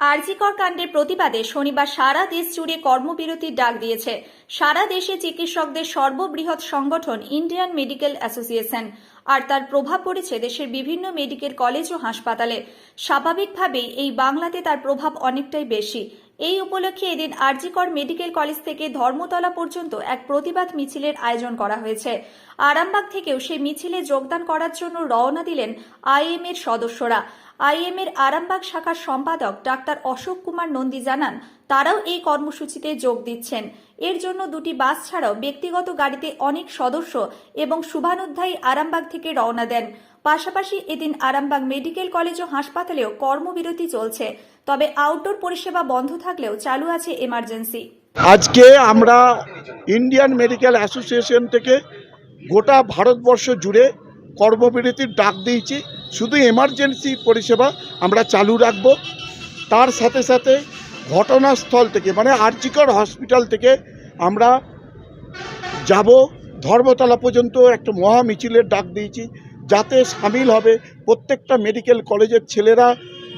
আরজিকর কাণ্ডের প্রতিবাদে শনিবার সারা দেশ জুড়ে কর্মবিরতির ডাক দিয়েছে। সারা দেশে চিকিৎসকদের সর্ববৃহৎ সংগঠন ইন্ডিয়ান মেডিকেল অ্যাসোসিয়েশন। আর তার প্রভাব পড়েছে দেশের বিভিন্ন মেডিকেল কলেজ ও হাসপাতালে। স্বাভাবিকভাবেই এই বাংলাতে তার প্রভাব অনেকটাই বেশি। এই উপলক্ষে এদিন আরজিকর মেডিকেল কলেজ থেকে ধর্মতলা পর্যন্ত এক প্রতিবাদ মিছিলের আয়োজন করা হয়েছে। আরামবাগ থেকেও সেই মিছিলে যোগদান করার জন্য রওনা দিলেন আইএম এর সদস্যরা। আইএম এর আরামবাগ শাখার সম্পাদক ডাক্তার অশোক কুমার নন্দী জানান, তারাও এই কর্মসূচিতে যোগ দিচ্ছেন। এর জন্য দুটি বাস ছাড়াও ব্যক্তিগত গাড়িতে অনেক সদস্য এবং শুভানুধ্যায়ী আরামবাগ থেকে রওনা দেন। পাশাপাশি এদিন আরামবাগ মেডিকেল কলেজ ও হাসপাতালেও কর্মবিরতি চলছে। তবে আউটডোর পরিষেবা বন্ধ থাকলেও চালু আছে এমার্জেন্সি আজকে আমরা ইন্ডিয়ান মেডিকেল অ্যাসোসিয়েশন থেকে গোটা ভারতবর্ষ জুড়ে কর্মবিরতির ডাক দিয়েছি। শুধু এমার্জেন্সি পরিষেবা আমরা চালু রাখব। তার সাথে সাথে ঘটনাস্থল থেকে মানে আর্জিকর হসপিটাল থেকে আমরা যাব। ধর্মতলা পর্যন্ত একটা মহা মিছিলের ডাক দিয়েছি। যাতে সামিল হবে প্রত্যেকটা মেডিকেল কলেজের ছেলেরা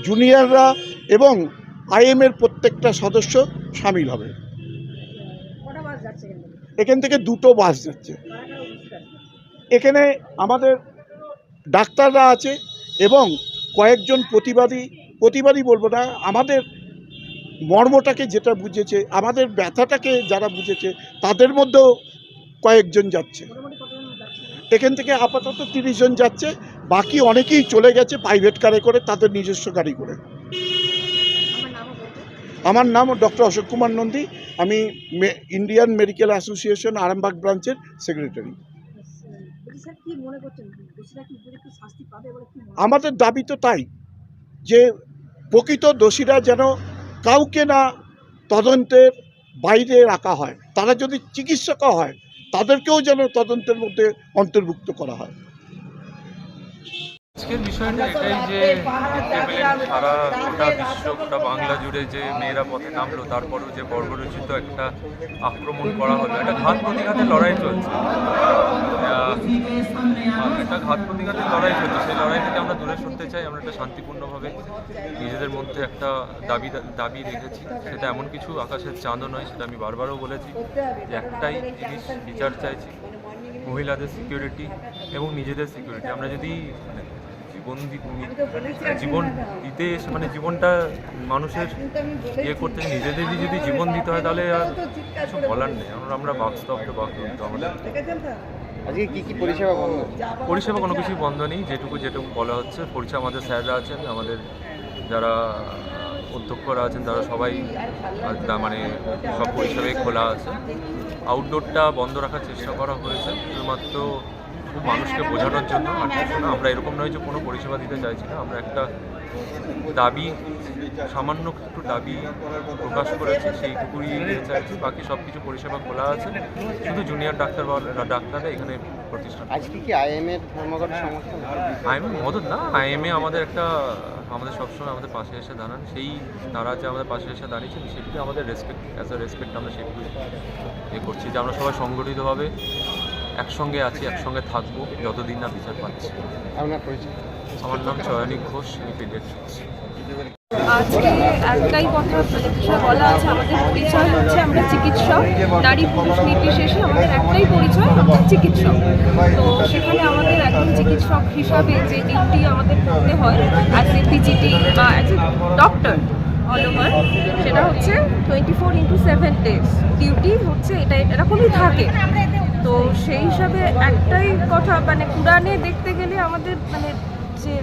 জুনিয়ররা এবং আইএমের প্রত্যেকটা সদস্য সামিল হবে এখান থেকে? দুটো বাস যাচ্ছে? এখানে আমাদের ডাক্তাররা আছে এবং কয়েকজন প্রতিবাদী প্রতিবাদী বলব না আমাদের মর্মটাকে যেটা বুঝেছে আমাদের ব্যথাটাকে যারা বুঝেছে তাদের মধ্যেও কয়েকজন যাচ্ছে? এখান থেকে আপাতত তিরিশ জন যাচ্ছে, বাকি অনেকেই চলে গেছে প্রাইভেট কারে করে, তাদের নিজস্ব গাড়ি করে আমার। নাম ডক্টর অশোক কুমার নন্দী, আমি ইন্ডিয়ান মেডিকেল অ্যাসোসিয়েশন আরামবাগ ব্রাঞ্চের সেক্রেটারি আমাদের দাবি তো তাই, যে প্রকৃত দোষীরা যেন কাউকে না তদন্তের বাইরে রাখা হয়, তারা যদি চিকিৎসকও হয় তাদেরকেও যেন তদন্তের মধ্যে অন্তর্ভুক্ত করা হয়। আজকের বিষয়টা এটাই যে দেখতে পেলেন সারা গোটা বিশ্ব গোটা বাংলা জুড়ে যে মেয়েরা পথে নামলো তারপরও যে বর্বরচিত একটা আক্রমণ করা হলো একটা ঘাত প্রতিঘাতের লড়াই চলছে। একটা ঘাত প্রতিঘাতের লড়াই চলছে। সেই লড়াই থেকে আমরা দূরে সরতে চাই আমরা একটা শান্তিপূর্ণভাবে নিজেদের মধ্যে একটা দাবি দাবি রেখেছি। সেটা এমন কিছু আকাশের চাঁদও নয় সেটা আমি বারবারও বলেছি যে একটাই জিনিস বিচার চাইছি মহিলাদের সিকিউরিটি এবং নিজেদের সিকিউরিটি আমরা যদি মানে জীবন জীবন দিতে মানে জীবনটা মানুষের ইয়ে করতে নিজেদেরই যদি জীবন দিতে হয় তাহলে আর কিছু বলার নেই। আমরা আমরা বাস্তবকে বাস্তব আমাদের আজকে কি কি পরিষেবা বন্ধ পরিষেবা কোনো কিছুই বন্ধ নেই। যেটুকু যেটুকু বলা হচ্ছে পরিষেবা আমাদের স্যাররা আছেন আমাদের যারা অধ্যক্ষরা আছেন তারা সবাই তা- মানে সব পরিষেবাই খোলা আছে। আউটডোরটা বন্ধ রাখার চেষ্টা করা হয়েছে। শুধুমাত্র খুব মানুষকে বোঝানোর জন্য। আমরা এরকম নয় যে কোনো পরিষেবা দিতে চাইছি না। আমরা একটা দাবি সামান্য একটু দাবি প্রকাশ করেছি সেইটুকুই দিতে চাইছি। বাকি সব কিছু পরিষেবা খোলা আছে। শুধু জুনিয়র ডাক্তার বা ডাক্তাররা এখানে প্রতিষ্ঠান আজকে কি আইএম এর ধর্মঘট সমর্থন আইএমএ মদত না আইএমএ আমাদের একটা আমাদের সবসময় আমাদের পাশে এসে দাঁড়ান। সেই তারা যে আমাদের পাশে এসে দাঁড়িয়েছেন সেটুকু আমাদের রেসপেক্ট অ্যাজ আ রেসপেক্ট আমরা সেটুকু এ করছি যে আমরা সবাই সংগঠিতভাবে একসঙ্গে আছি একসঙ্গে থাকব যতদিন না বিচার পাচ্ছি। আমার নাম চয়নী ঘোষ আমি আজকে একটাই কথা বলা আছে আমাদের পরিচয় হচ্ছে আমরা চিকিৎসক। নারী পুরুষ নির্বিশেষে আমাদের একটাই পরিচয় চিকিৎসক। তো সেখানে আমাদের একজন চিকিৎসক হিসাবে যে ডিউটি আমাদের করতে হয় অ্যাজ এ পিজিটি বা as a doctor all over সেটা হচ্ছে twenty four into seven days duty হচ্ছে এটা এরকমই থাকে। তো সেই হিসাবে একটাই কথা মানে কোরআনে দেখতে গেলে আমাদের মানে যে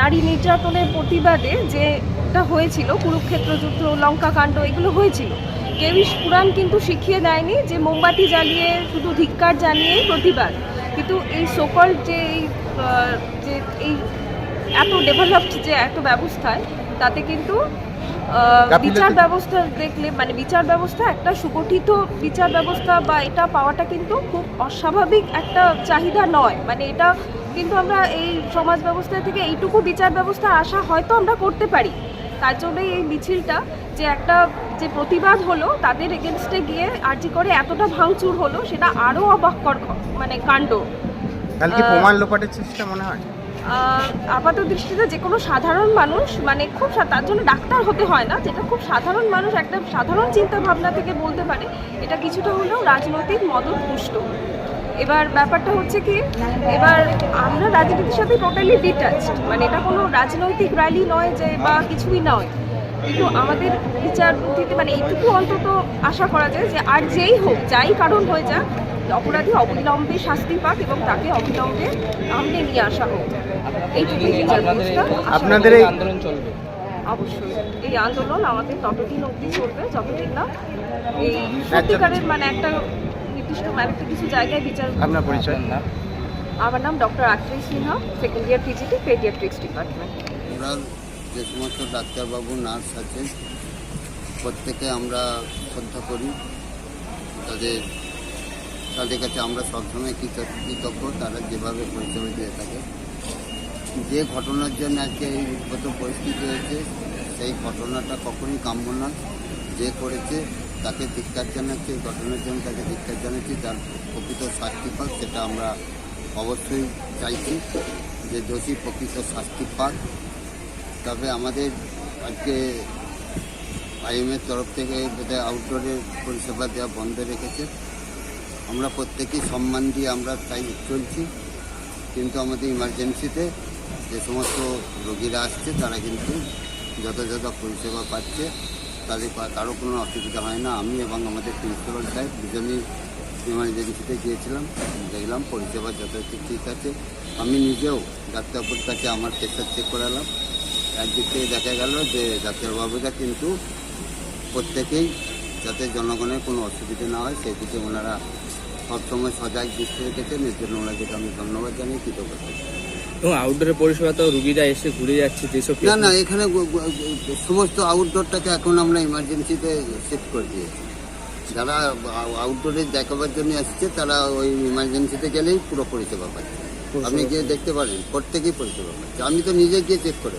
নারী নির্যাতনের প্রতিবাদে যে এটা হয়েছিল, কুরুক্ষেত্র, যুদ্ধ লঙ্কা কাণ্ড এগুলো হয়েছিল। কেউই পুরাণ কিন্তু শিখিয়ে দেয়নি যে মোমবাতি জ্বালিয়ে, শুধু ধিক্কার জানিয়ে প্রতিবাদ। কিন্তু এই সকল যে এই যে এই এত ডেভেলপড যে এত ব্যবস্থায়, তাতে কিন্তু বিচার ব্যবস্থা দেখলে মানে বিচার ব্যবস্থা একটা সুগঠিত বিচার ব্যবস্থা বা এটা পাওয়াটা কিন্তু খুব অস্বাভাবিক একটা চাহিদা নয়। মানে এটা কিন্তু আমরা এই সমাজ ব্যবস্থা থেকে এইটুকু বিচার ব্যবস্থা আশা হয়তো আমরা করতে পারি। তার জন্যই এই মিছিলটা যে একটা যে প্রতিবাদ হলো তাদের এগেনস্টে গিয়ে আর্জি করে এতটা ভাঙচুর হলো সেটা আরও অবাককর মানে কাণ্ড। কাল কি আহ, প্রমাণ লোপাটের চেষ্টা মনে হয়? আপাত দৃষ্টিতে যে কোনো সাধারণ মানুষ মানে খুব তার জন্য ডাক্তার হতে হয় না, যেটা খুব সাধারণ মানুষ একটা সাধারণ চিন্তা ভাবনা থেকে বলতে পারে, এটা কিছুটা হলেও রাজনৈতিক মদত পুষ্ট। এবার ব্যাপারটা হচ্ছে কি, এবার আমরা রাজনীতির সাথে টোটালি ডিটাচড মানে এটা কোনো রাজনৈতিক র্যালি নয় যে বা কিছুই নয়। কিন্তু আমাদের বিচার বুদ্ধিতে মানে এইটুকু অন্তত আশা করা যায় যে আর যেই হোক, যাই কারণ হয়ে যাক অপরাধী অবিলম্বে শাস্তি পাক এবং তাকে অবিলম্বে সামনে নিয়ে আসা হোক। এইটুকুই বিচার ব্যবস্থা আপনাদের এই আন্দোলন চলবে। অবশ্যই। এই আন্দোলন আমাদের ততদিন অবধি চলবে যতদিন না এই সত্যিকারের মানে একটা নির্দিষ্ট মানে একটা কিছু জায়গায় বিচার আপনার পরিচয়। না। আমার নাম doctor Akris Sinha second year PGT paediatrics department. আমরা যে সমস্ত ডাক্তারবাবু নার্স আছেন প্রত্যেকে আমরা শ্রদ্ধা করি। তাদের তাদের কাছে আমরা সবসময় কৃতজ্ঞ তারা যেভাবে পরিষেবা দিয়ে থাকে। যে ঘটনার জন্য আজকে এই বিগত পরিস্থিতি হয়েছে, সেই ঘটনাটা কখনই কাম্য না। যে করেছে, তাকে ধিক্কার জানাচ্ছি ঘটনার জন্য তাকে ধিক্কার জানাচ্ছি, তার প্রকৃত শাস্তি পাক, সেটা আমরা অবশ্যই চাইছি যে দোষী প্রকৃত শাস্তি পাক। তবে আমাদের আজকে আইএমের তরফ থেকে বোধহয় আউটডোরের পরিষেবা দেওয়া বন্ধ রেখেছে। আমরা প্রত্যেকেই সম্মান দিয়ে আমরা তাই চলছি। কিন্তু আমাদের ইমার্জেন্সিতে যে সমস্ত রোগীরা আসছে, তারা কিন্তু যথাযথ পরিষেবা পাচ্ছে, তাদের কারও কোনো অসুবিধা হয় না। আমি এবং আমাদের প্রিন্সিপাল সাহেব দুজনেই ইমার্জেন্সিতে গিয়েছিলাম। দেখলাম পরিষেবা যথাযথ ঠিক আছে। আমি নিজেও ডাক্তারবাবুর কাছে আমার প্রেশার চেক করালাম। একদিক থেকে দেখা গেল যে ডাক্তারবাবুরা কিন্তু প্রত্যেকেই যাতে জনগণের কোনো অসুবিধা না হয়, সেই দিকে ওনারা সবসময় সজাগ দৃষ্টি রেখেছেন এর জন্য ওনাদেরকে আমি ধন্যবাদ জানাই কৃতজ্ঞতা। এবং আউটডোরের পরিষেবা তো রুগীরা এসে ঘুরে যাচ্ছে যেসব না না এখানে সমস্ত আউটডোরটাকে এখন আমরা ইমার্জেন্সিতে শিফট করে দিয়েছি। যারা আউটডোরে দেখাবার জন্য আসছে তারা ওই ইমার্জেন্সিতে গেলেই পুরো পরিষেবা পাচ্ছে। আপনি গিয়ে দেখতে পারেন প্রত্যেকেই পরিষেবা পাচ্ছে। আমি তো নিজে গিয়ে চেক করে।